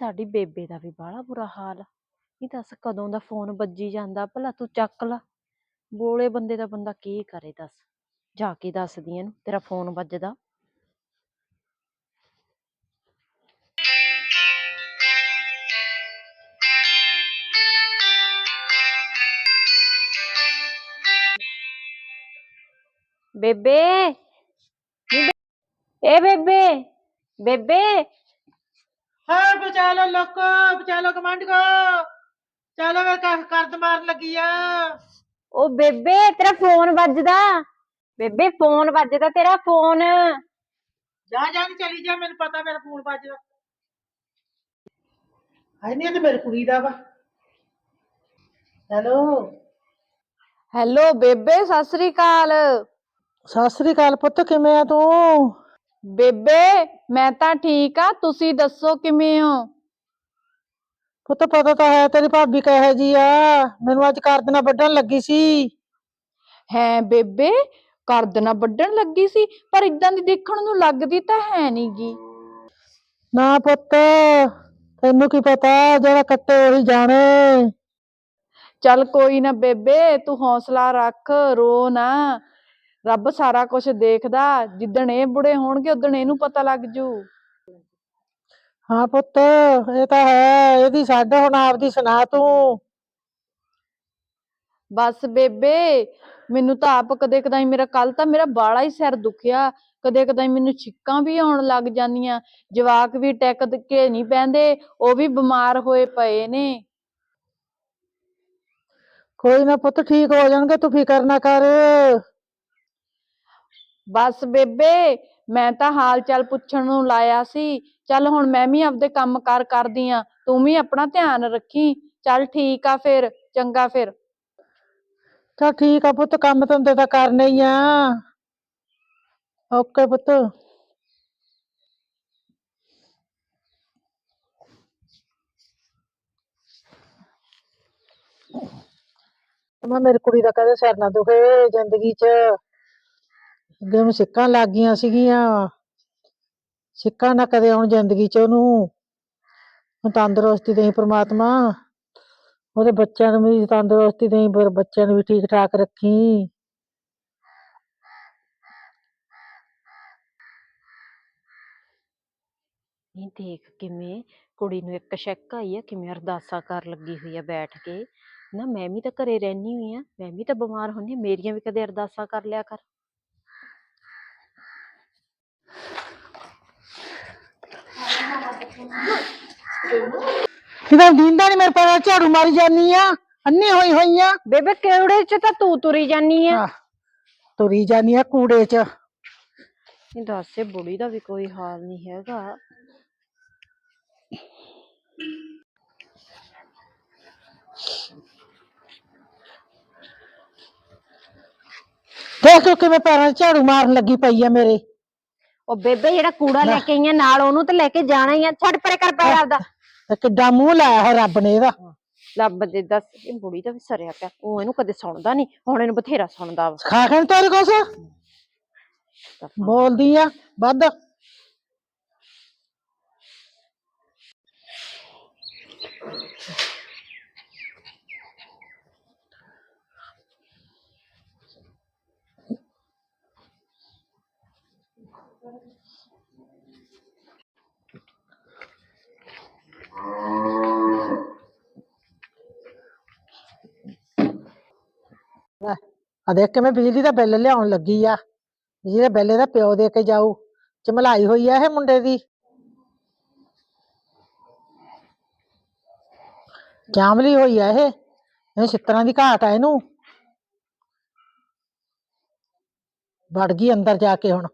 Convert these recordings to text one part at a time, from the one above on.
ਸਾਡੀ ਬੇਬੇ ਦਾ ਵੀ ਬਾਹਲਾ ਬੁਰਾ ਹਾਲ ਆ। ਨਹੀਂ ਦੱਸ ਕਦੋਂ ਦਾ ਫੋਨ ਵੱਜੀ ਜਾਂਦਾ, ਭਲਾ ਤੂੰ ਚੱਕ ਲਾ। ਬੋਲੇ ਬੰਦੇ ਦਾ ਬੰਦਾ ਕੀ ਕਰੇ ਦੱਸ? ਜਾ ਕੇ ਦੱਸਦੀ ਇਹਨੂੰ, ਤੇਰਾ ਫੋਨ ਵੱਜਦਾ। ਬੇਬੇ! ਨੀ ਬੇ- ਏ ਬੇਬੇ! ਬੇਬੇ! ਹਾਂ ਬਚਾ ਲੋ ਲੋਕੋ ਬਚਾ ਲੋ ਕਮਾਂਡ। ਕੋ ਚਲੋ ਮੈਂ ਕਰ ਕਰਦ ਮਾਰਨ ਲੱਗੀ ਆ। ਉਹ ਬੇਬੇ ਤੇਰਾ ਫੋਨ ਵੱਜਦਾ। ਬੇਬੇ ਫੋਨ ਵੱਜਦਾ ਤੇਰਾ ਫੋਨ। ਜਾ ਜਾ ਨੀ ਚਲੀ ਜਾ ਮੈਨੂੰ ਪਤਾ ਮੇਰਾ ਫੋਨ ਵੱਜਦਾ। ਹਾਏ ਨਹੀਂ ਇਹ ਤੇ ਮੇਰੀ ਕੁੜੀ ਦਾ ਵਾ। ਹੈਲੋ। ਹੈਲੋ ਬੇਬੇ ਸਤਿ ਸ੍ਰੀ ਅਕਾਲ। ਸਤਿ ਸ੍ਰੀ ਅਕਾਲ ਪੁੱਤ ਕਿਵੇਂ ਆ ਤੂੰ? ਬੇਬੇ ਮੈਂ ਤਾਂ ਠੀਕ ਆ ਤੁਸੀਂ ਦੱਸੋ ਕਿਵੇਂ ਹੋ? ਪੁੱਤ ਪਤਾ ਤਾਂ ਹੈ ਤੇਰੀ ਭਾਬੀ ਕਹੇ ਜੀ ਆ। ਮੈਨੂੰ ਅੱਜ ਨਾਲ ਵੱਢਣ ਲੱਗੀ ਸੀ। ਹੈ ਬੇਬੇ ਕਰਦ ਨਾ ਵੱਢਣ ਲੱਗੀ ਸੀ ਪਰ ਇਦਾਂ ਦੀ ਦੇਖਣ ਨੂੰ ਲੱਗਦੀ ਤਾਂ ਹੈ ਨਹੀਂਗੀ ਨਾ ਪੁੱਤ ਤੈਨੂੰ ਕੀ ਪਤਾ ਜਿਹੜਾ ਕੱਟੇ ਉਹੀ ਜਾਣੇ। ਚੱਲ ਕੋਈ ਨਾ ਬੇਬੇ ਤੂੰ ਹੌਸਲਾ ਰੱਖ ਰੋ ਨਾ। ਰੱਬ ਸਾਰਾ ਕੁਝ ਦੇਖਦਾ ਜਿੱਦਣ ਇਹ ਬੁੜੇ ਹੋਣਗੇ ਉਦਣ ਇਹਨੂੰ ਪਤਾ ਲੱਗ ਜੂ। ਹਾਂ ਪੁੱਤ ਇਹ ਤਾਂ ਹੈ ਇਹਦੀ ਛੱਡ ਹੁਣ ਆਪਦੀ ਸੁਣਾ ਤੂੰ। ਬਸ ਬੇਬੇ ਮੈਨੂੰ ਤਾਂ ਆਪ ਕਦੇ ਕਦਾਈ ਮੇਰਾ ਕੱਲ ਤਾਂ ਮੇਰਾ ਬਾਲਾ ਹੀ ਸਿਰ ਦੁਖਿਆ। ਕਦੇ ਕਦਾਈ ਮੈਨੂੰ ਛਿੱਕਾਂ ਵੀ ਆਉਣ ਲੱਗ ਜਾਂਦੀਆਂ। ਜਵਾਕ ਵੀ ਟਿਕ ਕੇ ਨਹੀਂ ਬਹਿੰਦੇ ਉਹ ਵੀ ਬਿਮਾਰ ਹੋਏ ਪਏ ਨੇ। ਕੋਈ ਨਾ ਪੁੱਤ ਠੀਕ ਹੋ ਜਾਣਗੇ ਤੂੰ ਫਿਕਰ ਨਾ ਕਰ। ਬਸ ਬੇਬੇ, ਮੈਂ ਤਾਂ ਹਾਲ ਚਾਲ ਪੁੱਛਣ ਨੂੰ ਲਾਇਆ ਸੀ। ਚੱਲ ਹੁਣ ਮੈਂ ਵੀ ਆਪਦੇ ਕੰਮ ਕਾਰ ਕਰਦੀ ਆ, ਤੂੰ ਵੀ ਆਪਣਾ ਧਿਆਨ ਰੱਖੀ। ਚੱਲ ਠੀਕ ਆ ਫਿਰ, ਚੰਗਾ ਫਿਰ। ਚਲ ਠੀਕ ਆ ਪੁੱਤ, ਕੰਮ ਧੰਦੇ ਤਾਂ ਕਰਨੇ ਹੀ ਆ। ਓਕੇ ਪੁੱਤ। ਮੈਂ ਮੇਰੀ ਕੁੜੀ ਦਾ ਕਦੇ ਸਿਰ ਨਾ ਦੁਖੇ ਜ਼ਿੰਦਗੀ 'ਚ। ਅੱਗੇ ਉਹਨੂੰ ਸਿੱਕਾਂ ਲੱਗ ਗਈਆਂ ਸੀਗੀਆਂ। ਸਿੱਕਾਂ ਨਾ ਕਦੇ ਆਉਣ ਜ਼ਿੰਦਗੀ 'ਚ ਉਹਨੂੰ। ਹੁਣ ਤੰਦਰੁਸਤੀ ਦੇਈ ਪ੍ਰਮਾਤਮਾ। ਉਹਦੇ ਬੱਚਿਆਂ ਨੂੰ ਵੀ ਤੰਦਰੁਸਤੀ ਦੇਈ ਪਰ ਬੱਚਿਆਂ ਨੂੰ ਵੀ ਠੀਕ ਠਾਕ ਰੱਖੀ। ਨਹੀਂ ਦੇਖ ਕਿਵੇਂ ਕੁੜੀ ਨੂੰ ਇੱਕ ਸ਼ੱਕ ਆਈ ਆ, ਕਿਵੇਂ ਅਰਦਾਸਾਂ ਕਰ ਲੱਗੀ ਹੋਈ ਆ ਬੈਠ ਕੇ। ਨਾ ਮੈਂ ਵੀ ਤਾਂ ਘਰੇ ਰਹਿਣੀ ਹੋਈ ਆ, ਮੈਂ ਵੀ ਤਾਂ ਬਿਮਾਰ ਹੁੰਦੀ ਆ, ਮੇਰੀਆਂ ਵੀ ਕਦੇ ਅਰਦਾਸਾਂ ਕਰ ਲਿਆ ਕਰ। ਕਿਦਾਂ ਦੀਂਦਾ ਨਹੀਂ ਮੇਰੇ ਪਰ ਝਾੜੂ ਮਾਰੀ ਜਾਨੀ ਆ ਅੰਨੀ ਹੋਈ ਹੋਈ ਆ ਬੇਬੇ ਕਿਹੜੇ ਚ ਤਾਂ ਤੂੰ ਤੁਰੀ ਜਾਨੀ ਆ ਆਹ, ਤੁਰੀ ਜਾਨੀ ਆ ਕੂੜੇ 'ਚ ਨਹੀਂ ਦੱਸ ਇਹ ਬੁੜੀ ਦਾ ਵੀ ਕੋਈ ਹਾਲ ਨਹੀਂ ਹੈਗਾ ਦੇਖ ਤੂੰ ਕਿਵੇਂ ਪੈਰਾਂ 'ਚ ਝਾੜੂ ਮਾਰਨ ਲੱਗੀ ਪਈ ਆ ਮੇਰੇ ਉਹ ਬੇਬੇ ਜਿਹੜਾ ਕੂੜਾ ਲੈ ਕੇ ਆਈਆਂ ਨਾਲ ਉਹਨੂੰ ਤਾਂ ਲੈ ਕੇ ਜਾਣਾ ਹੀ ਆ। ਛੱਡ ਪਰੇ ਕਰ ਪੈਰ ਆਪਦਾ। ਤੇ ਕਿੱਡਾ ਮੂੰਹ ਲਾਇਆ ਹੈ ਰੱਬ ਨੇ ਇਹਦਾ। ਲੱਭ ਦੇ ਦੱਸ ਇਹ ਬੁੜੀ ਦਾ ਵੀ ਸਰਿਆ ਪਿਆ। ਉਹ ਇਹਨੂੰ ਕਦੇ ਸੁਣਦਾ ਨਹੀਂ। ਹੁਣ ਇਹਨੂੰ ਬਥੇਰਾ ਸੁਣਦਾ ਵਾ। ਖਾ ਨੀ ਤੋਰੀ ਕੁਛ? ਬੋਲਦੀ ਆ। ਵੱਧ। ਆ ਦੇਖ ਕਿਵੇਂ ਬਿਜਲੀ ਦਾ ਬਿੱਲ ਲਿਆਉਣ ਲੱਗੀ ਆ ਜਿਹਦੇ ਬਿੱਲ ਇਹਦਾ ਪਿਓ ਦੇ ਕੇ ਜਾਊ ਚਮਲਾਈ ਹੋਈ ਆ ਇਹ ਮੁੰਡੇ ਦੀ ਜਾਮਲੀ ਹੋਈ ਆ ਇਹ ਇਹ ਛਿੱਤਰਾਂ ਦੀ ਘਾਟ ਆ ਇਹਨੂੰ ਵੜ ਗਈ ਅੰਦਰ ਜਾ ਕੇ ਹੁਣ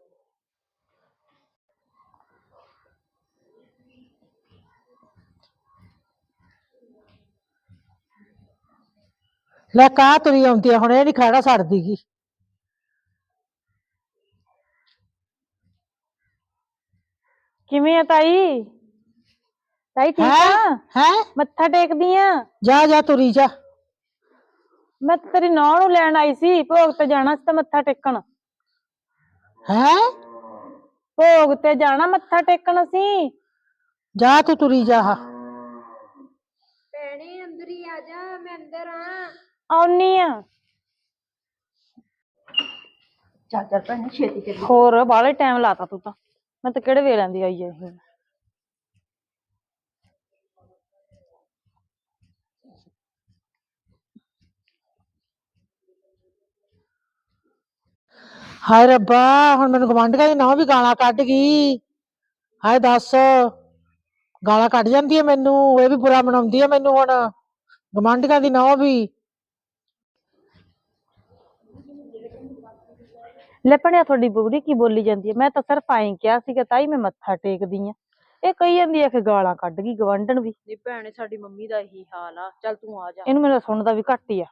ਲੈ ਕਾ ਤੁਰੀ ਆਉਂਦੀ ਆ ਹੁਣ ਇਹ ਨਹੀਂ ਖੜਾ ਛੱਡਦੀ ਗੀ। ਕਿਵੇਂ ਆ ਤਾਈ? ਤਾਈ ਠੀਕ? ਆ? ਹੈ? ਮੱਥਾ ਟੇਕਦੀ ਆ? ਜਾ ਜਾ ਤੁਰੀ ਜਾ। ਮੈਂ ਤਾਂ ਤੇਰੀ ਨੌਂ ਨੂੰ ਲੈਣ ਆਈ ਸੀ ਭੋਗ ਤੇ ਜਾਣਾ ਸੀ ਤੇ ਮੱਥਾ ਟੇਕਣ। ਹੈ? ਭੋਗ ਤੇ ਜਾਣਾ ਮੱਥਾ ਟੇਕਣ ਸੀ ਜਾ ਤੂੰ ਤੁਰੀ ਜਾ ਭੈਣੇ ਅੰਦਰ ਹੀ ਆ ਜਾ ਮੈਂ ਅੰਦਰ ਆ ਆਉਣੀ ਆ। ਚੱਲ ਚੱਲ ਭੈਣੇ ਛੇਤੀ ਚੱਲੀ ਹੋਰ ਬਾਹਲੇ ਟਾਈਮ ਲਾਤਾ ਤੂੰ ਤਾਂ। ਮੈਂ ਤਾਂ ਕਿਹੜੇ ਵੇਲਿਆਂ ਦੀ ਆਈ ਐ ਇਹ? ਹਾਏ ਰੱਬਾ ਹੁਣ ਮੈਨੂੰ ਗਵਾਂਢੀਆਂ ਦੀ ਨੌਂ ਵੀ ਗਾਲਾਂ ਕੱਢ ਗਈ। ਹਾਏ ਦੱਸ ਗਾਲਾਂ ਕੱਢ ਜਾਂਦੀ ਹੈ ਮੈਨੂੰ ਇਹ ਵੀ ਬੁਰਾ ਮਨਾਉਂਦੀ ਹੈ ਮੈਨੂੰ ਹੁਣ। ਗਵਾਂਢੀਆਂ ਦੀ ਨੌਂ ਵੀ। ਲੈ ਭਣਿਆ ਤੁਹਾਡੀ ਬੁਗੜੀ ਕੀ ਬੋਲੀ ਜਾਂਦੀ ਹੈ? ਮੈਂ ਤਾਂ ਸਿਰਫ ਆਈ ਕਿਹਾ ਸੀਗਾ ਤਾਈ ਮੈਂ ਮੱਥਾ ਟੇਕਦੀ ਆ ਇਹ ਕਹੀ ਜਾਂਦੀ ਆ ਕਿ ਗਾਲਾਂ ਕੱਢ ਗਈ ਗਵੰਡਣ ਵੀ। ਨਹੀਂ ਭੈਣੇ ਸਾਡੀ ਮੰਮੀ ਦਾ ਇਹੀ ਹਾਲ ਆ। ਚੱਲ ਤੂੰ ਆ ਜਾ। ਇਹਨੂੰ ਮੈਨੂੰ ਸੁਣਦਾ ਵੀ ਘੱਟ ਹੀ ਆ।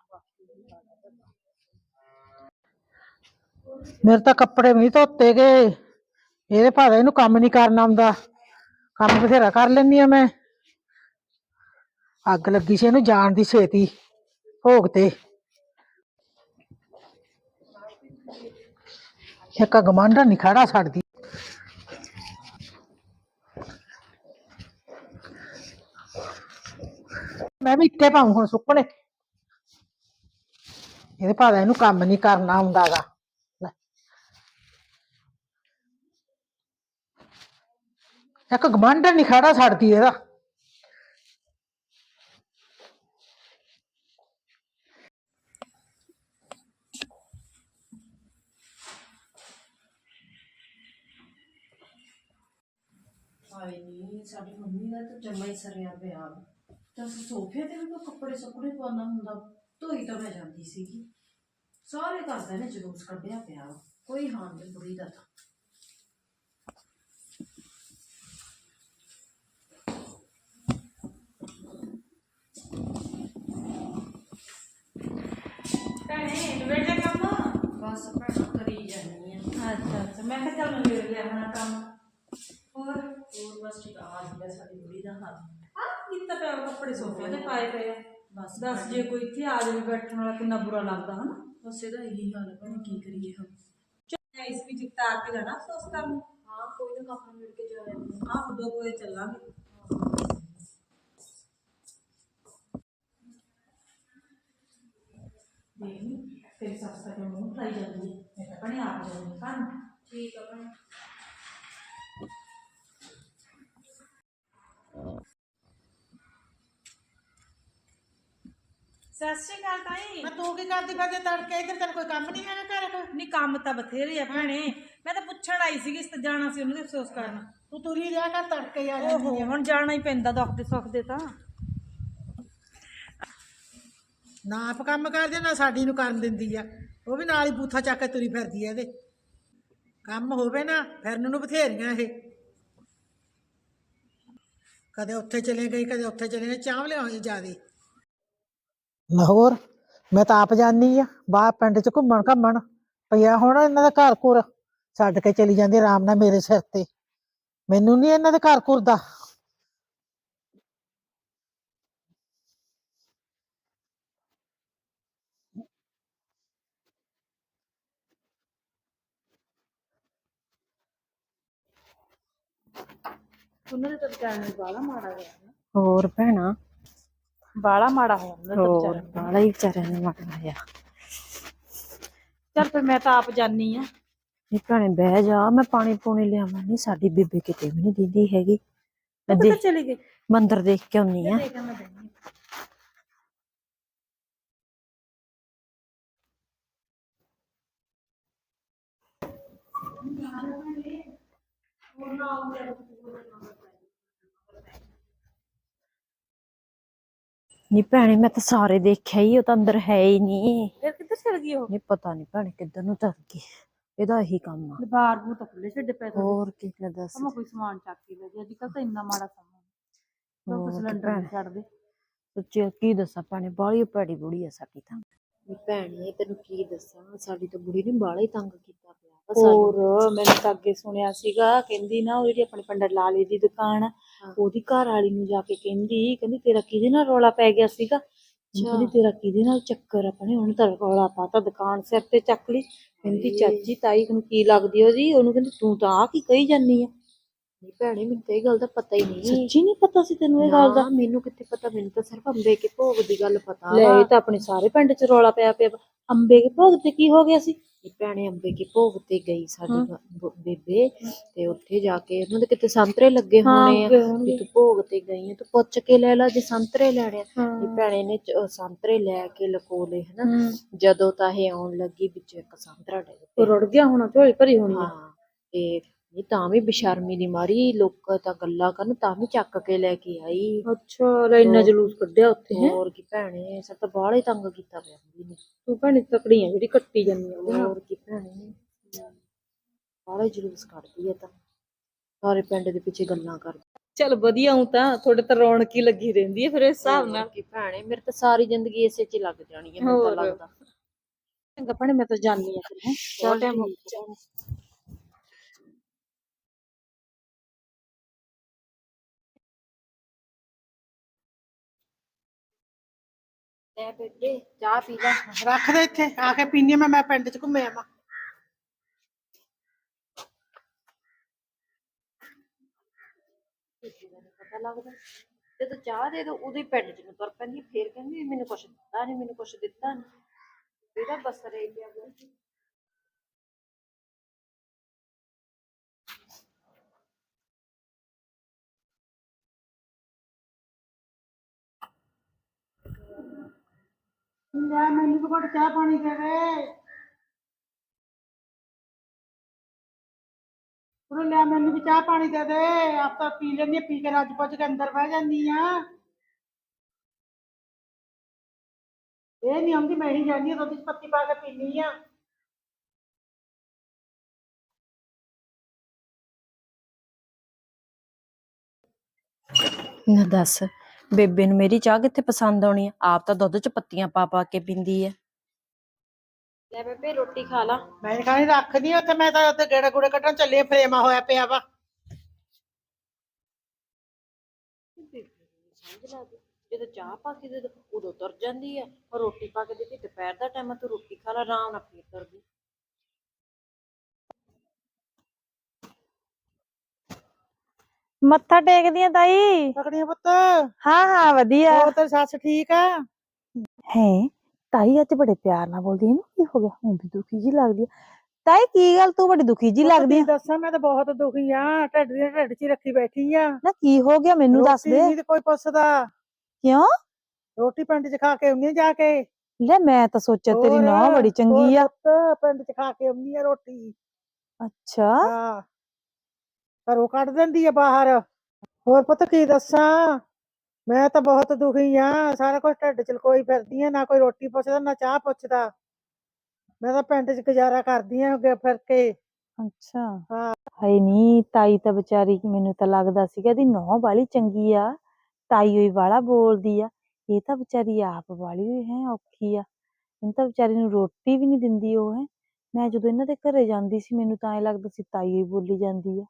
ਮੇਰੇ ਤਾਂ ਕੱਪੜੇ ਵੀ ਧੋਤੇ ਗਏ। ਇਹਦੇ ਭਾਵੇਂ ਇਹਨੂੰ ਕੰਮ ਨਹੀਂ ਕਰਨਾ ਆਉਂਦਾ। ਕੰਮ ਬਥੇਰਾ ਕਰ ਲੈਂਦੀ ਆ ਮੈਂ। ਅੱਗ ਲੱਗੀ ਸੀ ਇਹਨੂੰ ਜਾਣ ਦੀ ਛੇਤੀ। ਭੋਗ ਤੇ। ਇੱਕ ਗਮਾਂਡਾ ਨਹੀਂ ਖੜਾ ਛੱਡਦੀ। ਮੈਂ ਵੀ ਇੱਕੇ ਪਾਉਂ ਹੁਣ ਸੁੱਕਣੇ। ਇਹਦੇ ਭਾਵੇਂ ਇਹਨੂੰ ਕੰਮ ਨਹੀਂ ਕਰਨਾ ਆਉਂਦਾਗਾ ਇੱਕ ਗਮਾਂਡਰ ਨਹੀਂ ਖੜਾ ਛੱਡਦੀ ਇਹਦਾ ਹਾਏ ਨੀ ਸਾਡੀ ਮੰਮੀ ਦਾ ਤਾਂ ਜਮਾ ਹੀ ਸਰਿਆ ਪਿਆ ਤਾਂ ਸੋਫੇ ਤੇ ਵੀ ਕੋਈ ਕੱਪੜੇ ਸੁੱਕਣੇ ਪਾਉਣਾ ਹੁੰਦਾ ਧੋਈ ਤਾਂ ਮੈਂ ਜਾਂਦੀ ਸੀਗੀ ਸਾਰੇ ਘਰਦਿਆਂ ਨੇ ਜਲੂਸ ਕੱਢਿਆ ਪਿਆ ਵਾ। ਕੋਈ ਹਾਲ ਨਹੀਂ ਬੁੜੀ ਦਾ ਤਾਂ ਭੈਣੇ ਬੇਟਾ ਕੰਮ ਬਸ ਭੈਣਾ ਕਰੀ ਜਾਨੀ ਆ ਅੱਛਾ ਅੱਛਾ ਮੈਂ ਕਿਹਾ ਚੱਲ ਮੈਂ ਵੇਖ ਲਿਆ ਆਪਣਾ ਕੰਮ ਦਾ ਹਾਲ ਆ ਕਿੰਨਾ ਪਿਆ ਕੱਪੜੇ ਸੋਫਿਆਂ ਤੇ ਪਾਏ ਪਏ ਆ। ਬਸ ਦੱਸ ਜੇ ਕੋਈ ਇੱਥੇ ਆ ਜਾਵੇ ਬੈਠਣ ਵਾਲਾ ਕਿੰਨਾ ਬੁਰਾ ਲੱਗਦਾ ਹਨਾ? ਬਸ ਇਹਦਾ ਇਹੀ ਹਾਲ ਹੈ ਭੈਣੇ ਕੀ ਕਰੀਏ ਹੁਣ। ਇਸ ਵਿੱਚ ਤਾਰ ਕੇ ਜਾਣਾ ਸੋਸ ਕਰਨ ਹਾਂ ਕੋਈ ਨਾ ਕਾਫੀ ਮਿਲ ਕੇ ਜਾ ਰਹੇ ਆਹ ਦੋ ਕੋਏ ਚੱਲਾਂਗੇ। ਦੇਖ ਤੇਰੀ ਸੱਸ ਤਾਂ ਕਿਉਂ ਮੂੰਹ ਫਲਾਈ ਜਾਂਦੀ ਹੈ? ਮੈਂ ਤਾਂ ਆਪਣੇ ਆਪ ਜਾਂਦੀ ਹਾਂ ਠੀਕ ਆ ਭੈਣੇ ਸਤਿ ਸ਼੍ਰੀ ਅਕਾਲ ਤਾਈ। ਮੈਂ ਤੂੰ ਕੀ ਕਰਦੀ ਫਿਰਦੀ ਤੜਕੇ ਇੱਧਰ ਤੈਨੂੰ ਕੋਈ ਕੰਮ ਨਹੀਂ ਹੈਗਾ ਘਰ? ਕੋਈ ਨਹੀਂ ਕੰਮ ਤਾਂ ਬਥੇਰੇ ਆ ਭੈਣੇ। ਮੈਂ ਤਾਂ ਪੁੱਛਣ ਆਈ ਸੀਗੀ ਇਸ ਤੇ ਜਾਣਾ ਸੀ ਉਹਨਾਂ ਦੇ ਅਫਸੋਸ ਕਰਨ। ਤੂੰ ਤੁਰੀ ਰਿਹਾ ਕਰ ਤੜਕੇ ਹੀ ਆ ਜਾਂਦੀ ਓਹੋ ਹੁਣ ਜਾਣਾ ਹੀ ਪੈਂਦਾ ਦੁੱਖ ਦੇ ਸੁੱਖ ਦੇ ਤਾਂ। ਨਾ ਆਪ ਕੰਮ ਕਰਦੇ ਨਾ ਸਾਡੀ ਨੂੰ ਕਰਨ ਦਿੰਦੀ ਆ। ਉਹ ਵੀ ਨਾਲ ਹੀ ਬੂਥਾ ਚੱਕ ਕੇ ਤੁਰੀ ਫਿਰਦੀ ਆ ਇਹਦੇ। ਕੰਮ ਹੋਵੇ ਨਾ ਫਿਰਨ ਨੂੰ ਬਥੇਰੀਆਂ ਇਹ। ਕਦੇ ਉੱਥੇ ਚਲੇ ਗਈ ਕਦੇ ਉੱਥੇ ਚਲੇ ਗਈ ਚਾਹ ਲਿਆਉਂਦੇ ਜਿਆਦੇ। ਲਾਹੌਰ ਮੈਂ ਤਾਂ ਆਪ ਜਾਣੀ ਆ ਬਾਹਰ ਪਿੰਡ ਚ ਘੁੰਮਣ ਘੰਮਣ। ਪਿਆ ਹੁਣ ਇਹਨਾਂ ਦਾ ਘਰ ਘੁਰ ਛੱਡ ਕੇ ਚਲੀ ਜਾਂਦੀ ਆਰਾਮ ਨਾਲ ਮੇਰੇ ਸਿਰ ਤੇ। ਮੈਨੂੰ ਨਹੀਂ ਇਹਨਾਂ ਦੇ ਘਰ ਘੁਰ ਦਾ ਉਹਨਾਂ ਦੇ ਤਾਂ ਨੂੰ ਬਾਲਾ ਮਾੜਾ ਗਿਆ ਹੋਰ ਭੈਣਾ ਬਾਲਾ ਮਾੜਾ ਹੋ ਜਾਂਦਾ ਤਾਂ ਹੋਰ ਵਿਚਾਰਾ ਬਾਲਾ ਹੀ ਵਿਚਾਰਿਆਂ ਨੇ ਮਾਰ ਲਿਆ ਚੱਲ ਫਿਰ ਮੈਂ ਤਾਂ ਆਪ ਜਾਨੀ ਆ। ਨੀ ਭੈਣੇ ਬਹਿ ਜਾ ਮੈਂ ਪਾਣੀ ਪੂਣੀ ਲਿਆਵਾਂ ਨਹੀਂ ਸਾਡੀ ਬੀਬੀ ਕਿਤੇ ਵੀ ਨਹੀਂ ਦਿੰਦੀ ਹੈਗੀ। ਮੈਂ ਕਿੱਥੇ ਦੇਖ- ਚਲੀ ਗਈ? ਮੰਦਰ ਦੇਖ ਕੇ ਆਉਣੀ ਆ। ਦੇਖ ਮੈਂ ਬੈਠੀ ਨੀ ਭੈਣੇ ਮੈਂ ਤਾਂ ਸਾਰੇ ਦੇਖਿਆ ਹੀ ਉਹ ਤਾਂ ਅੰਦਰ ਹੈ ਹੀ ਨਹੀਂ ਫਿਰ ਕਿੱਧਰ ਚਲ ਗਈ ਉਹ? ਨਹੀਂ ਪਤਾ ਨਹੀਂ ਭੈਣੇ ਕਿੱਧਰ ਨੂੰ ਚੱਲ ਗਈ। ਇਹਦਾ ਇਹੀ ਕੰਮ ਆ। ਬਾਹਰ ਬੂ ਤਾਂ ਖੁੱਲੇ ਛੱਡੇ ਪਏ ਤੁਹਾਡੇ। ਹੋਰ ਕੀ ਲੈ ਦੱਸ। ਮੈਂ ਕੋਈ ਸਮਾਨ ਚੱਕ ਕੇ ਲੈ ਜੀ ਅੱਜ ਕੱਲ ਤਾਂ ਇੰਨਾ ਮਾੜਾ ਸਮਾਂ ਲੋਕ ਹੋਰ ਕੀ ਸਿਲੰਡਰ ਨਹੀਂ ਭੈਣੇ। ਛੱਡਦੇ ਸੱਚੀ ਕੀ ਦੱਸਾਂ ਭੈਣੇ ਬਾਹਲੀ ਭੈੜੀ ਬੁੜੀ ਆ ਸਾਡੀ ਤਾਂ। ਨੀ ਭੈਣੇ ਤੈਨੂੰ ਕੀ ਦੱਸਾਂ ਸਾਡੀ ਤਾਂ ਬੁੜੀ ਨੇ ਬਾਹਲਾ ਹੀ ਤੰਗ ਕੀਤਾ ਪਿਆ ਵਾ ਸਾਨੂੰ। ਹੋਰ ਮੈਨੂੰ ਤਾਂ ਅੱਗੇ ਸੁਣਿਆ ਸੀਗਾ ਕਹਿੰਦੀ ਨਾ ਉਹ ਜਿਹੜੀ ਆਪਣੇ ਪੰਡਤ ਲਾਲੇ ਦੀ ਦੁਕਾਨ ਆ, ਉਹਦੀ ਘਰ ਵਾਲੀ ਨੂੰ ਜਾ ਕੇ ਕਹਿੰਦੀ ਕਹਿੰਦੀ ਤੇਰਾ ਕਿਹਦੇ ਨਾਲ ਰੌਲਾ ਪੈ ਗਿਆ ਸੀਗਾ? ਕਹਿੰਦੀ ਤੇਰਾ ਕਿਹਦੇ ਨਾਲ ਚੱਕਰ ਆ ਭੈਣੇ ਉਹਨੇ ਤਾਂ ਰੌਲਾ ਪਾਤਾ ਦੁਕਾਨ ਸਿਰ ਤੇ ਚੱਕ ਲਈ। ਕਹਿੰਦੀ ਚਾਚੀ ਤਾਈ ਨੂੰ ਕੀ ਲੱਗਦੀ ਉਹਦੀ? ਉਹਨੂੰ ਕਹਿੰਦੀ ਤੂੰ ਤਾਂ ਆ ਕੀ ਕਹੀ ਜਾਨੀ ਆ। ਨਹੀਂ ਭੈਣੇ ਮੈਨੂੰ ਤਾਂ ਇਹ ਗੱਲ ਦਾ ਪਤਾ ਹੀ ਨਹੀਂ। ਸੱਚੀ ਨਹੀਂ ਪਤਾ ਸੀ ਤੈਨੂੰ ਇਹ ਗੱਲ ਦਾ? ਮੈਨੂੰ ਕਿੱਥੇ ਪਤਾ? ਮੈਨੂੰ ਤਾਂ ਸਿਰਫ ਅੰਬੇ ਕੇ ਭੋਗ ਦੀ ਗੱਲ ਪਤਾ ਲੈ ਇਹ ਤਾਂ ਆਪਣੇ ਸਾਰੇ ਪਿੰਡ ਚ ਰੌਲਾ ਪਿਆ ਪਿਆ। ਅੰਬੇ ਕੇ ਭੋਗ ਤੇ ਕੀ ਹੋ ਗਿਆ ਸੀ? ਇਹ ਭੈਣੇ ਅੰਬੇ ਕੇ ਭੋਗ ਤੇ ਗਈ ਸਾਡੀ ਬ- ਬ- ਬੇਬੇ ਤੇ ਉੱਥੇ ਜਾ ਕੇ ਉਹਨਾਂ ਦੇ ਕਿਤੇ ਸੰਤਰੇ ਲੱਗੇ ਹੋਣੇ ਆ ਲੱਗੇ ਹੋਣਗੇ। ਵੀ ਤੂੰ ਭੋਗ ਤੇ ਗਈ ਆ ਤੂੰ ਪੁੱਛ ਕੇ ਲੈ ਲਾ ਜੇ ਸੰਤਰੇ ਲੈਣੇ ਆ ਹਾਂ। ਇਹ ਭੈਣੇ ਨੇ ਚ- ਸੰਤਰੇ ਲੈ ਕੇ ਲਕੋ ਲਏ ਹਨਾ ਜਦੋਂ ਤਾਂ ਇਹ ਆਉਣ ਲੱਗੀ ਵਿੱਚ ਇੱਕ ਸੰਤਰਾ ਡਿੱਗ ਪਿਆ ਰੁੜ ਗਿਆ ਹੋਣਾ ਝੋਲੀ ਭਰੀ ਹੋਣੀ ਆ। ਹਾਂ ਤੇ ਨਹੀਂ ਤਾਂ ਵੀ ਬੇਸ਼ਰਮੀ ਦੀ ਮਾਰੀ ਲੋਕ ਤਾਂ ਗੱਲਾਂ ਕਰਨ ਤਾਂ ਵੀ ਚੱਕ ਕੇ ਲੈ ਕੇ ਆਈ। ਅੱਛਾ ਲੈ ਇੰਨਾ ਜਲੂਸ ਕੱਢਿਆ ਉੱਥੇ ਹੈ? ਹੋਰ ਕੀ ਭੈਣੇ ਸਭ ਤਾਂ ਬਾਹਲਾ ਹੀ ਤੰਗ ਕੀਤਾ ਪਿਆ ਹੁੰਦੀ ਨੇ ਤੂੰ ਭੈਣੀ ਤਕੜੀਆਂ ਜਿਹੜੀ ਕੱਟੀ ਜਾਂਦੀ ਆ ਹੋਰ ਕੀ ਭੈਣੇ ਬਾਹਲਾ ਹੀ ਜਲੂਸ ਕੱਢਦੀ ਹੈ ਤਾਂ। ਸਾਰੇ ਪਿੰਡ ਦੇ ਪਿੱਛੇ ਗੱਲਾਂ ਕਰਦੀ। ਚਲ ਵਧੀਆ ਹੂੰ ਤਾਂ ਥੋੜੇ ਤਾਂ ਰੌਣਕ ਹੀ ਲੱਗੀ ਰਹਿੰਦੀ ਹੈ ਫਿਰ ਇਸ ਹਿਸਾਬ ਨਾਲ। ਕੀ ਭੈਣੇ ਮੇਰੇ ਤਾਂ ਸਾਰੀ ਜ਼ਿੰਦਗੀ ਇਸੇ 'ਚ ਹੀ ਲੱਗ ਜਾਣੀ ਹੈ ਮੈਨੂੰ ਤਾਂ ਹੋਰ। ਲੱਗਦਾ। ਚੰਗਾ ਭੈਣੇ ਮੈਂ ਤਾਂ ਜਾਣੀ ਆ ਫਿਰ ਹੈ? ਚੱਲ ਟਾਈਮ ਹੋ ਠੀਕ ਗਿਆ। ਲੈ ਬੇਬੇ ਚਾਹ ਪੀ ਲੈ। ਰੱਖ ਦੇ ਇੱਥੇ ਆ ਕੇ ਪੀਣੀ ਮੈਂ ਮੈਂ ਪਿੰਡ ਚ ਘੁੰਮੇ ਆਵਾਂ ਪਤਾ ਲੱਗਦਾ। ਜਦੋਂ ਚਾਹ ਦੇ ਦੋ ਉਦੋਂ ਹੀ ਪਿੰਡ 'ਚ ਨੂੰ ਤੁਰ ਪੈਂਦੀ ਫੇਰ ਕਹਿੰਦੀ ਮੈਨੂੰ ਕੁਛ ਦਿੱਤਾ ਨਹੀਂ ਮੈਨੂੰ ਕੁਛ ਦਿੱਤਾ ਨਹੀਂ ਇਹਦਾ ਬਸਰੇ ਪਿਆ ਬੋਲ ਲੈ ਮੈਨੂੰ ਵੀ ਘੁੱਟ ਚਾਹ ਪਾਣੀ ਦੇ ਦੇ। ਉਹ ਲੈ ਮੈਨੂੰ ਵੀ ਚਾਹ ਪਾਣੀ ਦੇ ਦੇ। ਆਪ ਤਾਂ ਪੀ ਲੈਂਦੀ ਹਾਂ, ਪੀ ਕੇ ਰੱਜ ਪੁੱਜ ਕੇ ਅੰਦਰ ਬਹਿ ਜਾਂਦੀ ਆ। ਇਹ ਨਹੀਂ ਆਉਂਦੀ ਮੈਂ ਹੀ ਜਾਂਦੀ ਹਾਂ, ਦੁੱਧ ਚ ਪੱਤੀ ਪਾ ਕੇ ਪੀਨੀ ਆ। ਨਾ ਦੱਸ। ਬੇਬੇ ਨੂੰ ਮੇਰੀ ਚਾਹ ਕਿੱਥੇ ਪਸੰਦ ਆਉਣੀ ਆ? ਆਪ ਤਾਂ ਦੁੱਧ 'ਚ ਪੱਤੀਆਂ ਪਾ ਪਾ ਕੇ ਪੀਂਦੀ ਐ। ਲੈ ਬੇਬੇ ਰੋਟੀ ਖਾ ਲਾ। ਮੈਂ ਖਾਣੀ ਰੱਖਦੀ ਉੱਥੇ ਮੈਂ ਤਾਂ ਉੱਥੇ ਗੇੜੇ ਗੁੜੇ ਕੱਢਣ ਚੱਲੀ ਆਂ, ਫਰੇਮਾ ਹੋਇਆ ਪਿਆ ਵਾ। ਸਮਝ ਲਾ ਦੇ ਜਦੋਂ ਚਾਹ ਪਾ ਕੇ ਦੇ ਦੋ ਉਦੋਂ ਤੁਰ ਜਾਂਦੀ ਆ। ਰੋਟੀ ਪਾ ਕੇ ਦਿੱਤੀ ਦੁਪਹਿਰ ਦਾ ਟਾਈਮ ਆ ਤੂੰ ਰੋਟੀ ਖਾ ਲਾ ਆਰਾਮ ਨਾਲ ਫੇਰ ਤੁਰਦੀ। ਮੱਥਾ ਟੇਕਦੀ ਆ ਤਾਈ? ਤਕੜੀਆਂ ਪੁੱਤ। ਹਾਂ ਹਾਂ ਵਧੀਆ। ਹੋਰ ਤੇਰੀ ਸੱਸ ਠੀਕ ਆ? ਹੈ ਤਾਈ ਅੱਜ ਬੜੇ ਪਿਆਰ ਨਾਲ ਬੋਲਦੀ ਹੈ ਨਾ ਕੀ ਹੋ ਗਿਆ? ਹੁਣ ਵੀ ਦੁਖੀ ਜੀ ਲੱਗਦੀ ਹੈ ਤਾਈ ਕੀ ਗੱਲ? ਤੂੰ ਬੜੀ ਦੁਖੀ ਜੀ ਲੱਗਦੀ ਹੈ ਦੱਸਾਂ ਮੈਂ ਤਾਂ ਬਹੁਤ ਦੁਖੀ ਆ। ਢਿੱਡ ਦੀ ਢਿੱਡ 'ਚ ਰੱਖੀ ਬੈਠੀ ਆ। ਨਾ ਕੀ ਹੋ ਗਿਆ ਮੈਨੂੰ ਦੱਸ ਦੇ। ਨਹੀਂ ਤੇ ਕੋਈ ਪੁੱਛਦਾ। ਕਿਉਂ? ਰੋਟੀ ਪਿੰਡ 'ਚ ਖਾ ਕੇ ਆਉਣੀ ਜਾ ਕੇ। ਲੈ ਮੈਂ ਤਾਂ ਸੋਚਿਆ ਤੇਰੀ ਨੌਂ ਬੜੀ ਚੰਗੀ ਆ। ਪਿੰਡ 'ਚ ਖਾ ਕੇ ਆਉਣੀ ਆ ਰੋਟੀ। ਅੱਛਾ। ਹਾਂ। ਘਰੋਂ ਕੱਢ ਦਿੰਦੀ ਆ ਬਾਹਰ। ਹੋਰ ਪੁੱਤ ਕੀ ਦੱਸਾਂ? ਮੈਂ ਤਾਂ ਬਹੁਤ ਦੁਖੀ ਆ। ਸਾਰਾ ਕੁਝ ਢਿੱਡ 'ਚ ਲਕੋਈ ਫਿਰਦੀ ਆ। ਨਾ ਕੋਈ ਰੋਟੀ ਪੁੱਛਦਾ ਨਾ ਚਾਹ ਪੁੱਛਦਾ। ਮੈਂ ਤਾਂ ਪਿੰਡ 'ਚ ਗੁਜ਼ਾਰਾ ਕਰਦੀ ਆ ਅੱਗੇ ਫਿਰ ਕੇ। ਅੱਛਾ। ਹਾਂ। ਹਾਏ ਨੀ ਤਾਈ ਤਾਂ ਵਿਚਾਰੀ ਮੈਨੂੰ ਤਾਂ ਲੱਗਦਾ ਸੀਗਾ ਦੀ ਨੌਂ ਵਾਲੀ ਚੰਗੀ ਆ। ਤਾਈ ਹੋਈ ਵਾਲਾ ਬੋਲਦੀ ਆ। ਇਹ ਤਾਂ ਵਿਚਾਰੀ ਆਪ ਵਾਲੀ ਹੈ ਔਖੀ ਆ। ਇਹਨੂੰ ਤਾਂ ਵਿਚਾਰੀ ਨੂੰ ਰੋਟੀ ਵੀ ਨਹੀਂ ਦਿੰਦੀ ਉਹ ਹੈ। ਮੈਂ ਜਦੋਂ ਇਹਨਾਂ ਦੇ ਘਰੇ ਜਾਂਦੀ ਸੀ ਮੈਨੂੰ ਤਾਂ ਐ ਲੱਗਦਾ ਸੀ ਤਾਈ ਹੋਈ ਬੋਲੀ ਜਾਂਦੀ ਆ।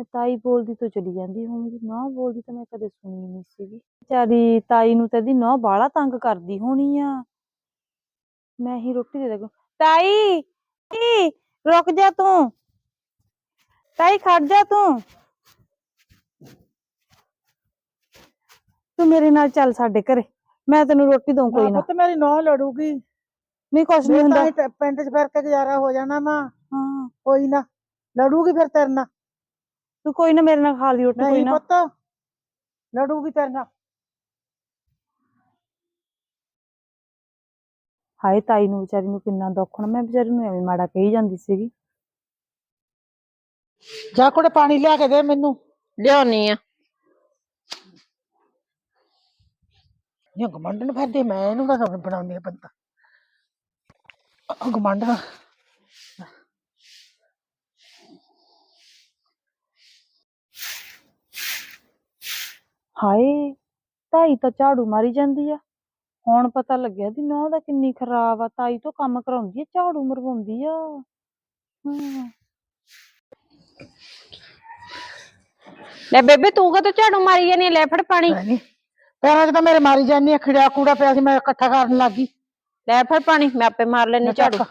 ਮੈਂ ਤਾਈ ਬੋਲਦੀ ਤੋਂ ਚਲੀ ਜਾਂਦੀ ਹੋਊਂਗੀ। ਨੌਂ ਬੋਲਦੀ ਤਾਂ ਮੈਂ ਕਦੇ ਸੁਣੀ ਨਹੀਂ ਸੀਗੀ। ਵਿਚਾਰੀ ਤਾਈ ਨੂੰ ਤਾਂ ਇਹਦੀ ਨੌਂ ਬਾਹਲਾ ਤੰਗ ਕਰਦੀ ਹੋਣੀ ਆ। ਮੈਂ ਹੀ ਰੋਟੀ ਦੇ ਦਾਂ ਤਾਈ ਈ ਰੁਕ ਜਾ ਤੂੰ। ਤਾਈ ਖੜ ਜਾ ਤੂੰ। ਤੂੰ ਮੇਰੇ ਨਾਲ ਚੱਲ ਸਾਡੇ ਘਰੇ। ਮੈਂ ਤੈਨੂੰ ਰੋਟੀ ਦਊਂ ਕੋਈ ਨਾ। ਪੁੱਤ ਮੇਰੀ ਨੌ ਲੜੂਗੀ। ਨਹੀਂ ਕੁਛ ਨਹੀਂ ਮੈਂ ਹੁੰਦਾ। ਟ- ਪਿੰਡ 'ਚ ਫਿਰ ਕੇ ਗੁਜ਼ਾਰਾ ਹੋ ਜਾਣਾ ਵਾ ਹਾਂ। ਕੋਈ ਨਾ ਲੜੂਗੀ ਫਿਰ ਤੇਰੇ ਨਾਲ। ਤੂੰ ਕੋਈ ਨਾ ਮੇਰੇ ਨਾਲ ਖਾ ਲਈ ਰੋਟੀ ਕੋਈ ਨਹੀਂ ਨਾ। ਪੁੱਤ ਲੜੂਗੀ ਤੇਰੇ ਨਾਲ। ਹਾਏ ਤਾਈ ਨੂੰ ਵਿਚਾਰੀ ਨੂੰ ਕਿੰਨਾ ਦੁੱਖ ਹੋਣਾ ਮੈਂ ਵਿਚਾਰੀ ਨੂੰ ਐਵੇਂ ਮਾੜਾ ਕਹੀ ਜਾਂਦੀ ਸੀਗੀ। ਜਾ ਕੋੜੇ ਪਾਣੀ ਲਿਆ ਕੇ ਦੇ ਮੈਨੂੰ। ਲਿਆਉਣੀ ਆ। ਇਹ ਗਮੰਡਣ ਫਿਰਦੇ ਮੈਂ ਇਹਨੂੰ ਤਾਂ ਬਣਾਉਂਦੀ ਆ ਬੰਦਾ। ਗਮੰਡਣ ਹਾਏ ਤਾਈ ਤਾਂ ਝਾੜੂ ਮਾਰੀ ਜਾਂਦੀ ਆ। ਹੁਣ ਪਤਾ ਲੱਗਿਆ ਦੀ ਨੌਂ ਦਾ ਕਿੰਨੀ ਖਰਾਬ ਆ ਤਾਈ ਤੋਂ ਕੰਮ ਕਰਾਉਂਦੀ ਆ ਝਾੜੂ ਮਰਵਾਉਂਦੀ ਆ। ਲੈ ਬੇਬੇ ਤੂੰ ਕਦੋਂ ਝਾੜੂ ਮਾਰੀ ਜਾਨੀ ਆਂ? ਲੈ ਫੜ ਪਾਣੀ। ਨਹੀਂ ਪੈਰਾਂ 'ਚ ਤਾਂ ਮੇਰੇ ਮਾਰੀ ਜਾਂਦੀ ਆ ਖਿੜਿਆ ਕੂੜਾ ਪਿਆ ਸੀ ਮੈਂ ਇਕੱਠਾ ਕਰਨ ਲੱਗੀ ਲੈ ਫੜ ਪਾਣੀ ਮੈਂ ਆਪੇ ਮਾਰ ਲੈਣੀ ਝਾੜੂ।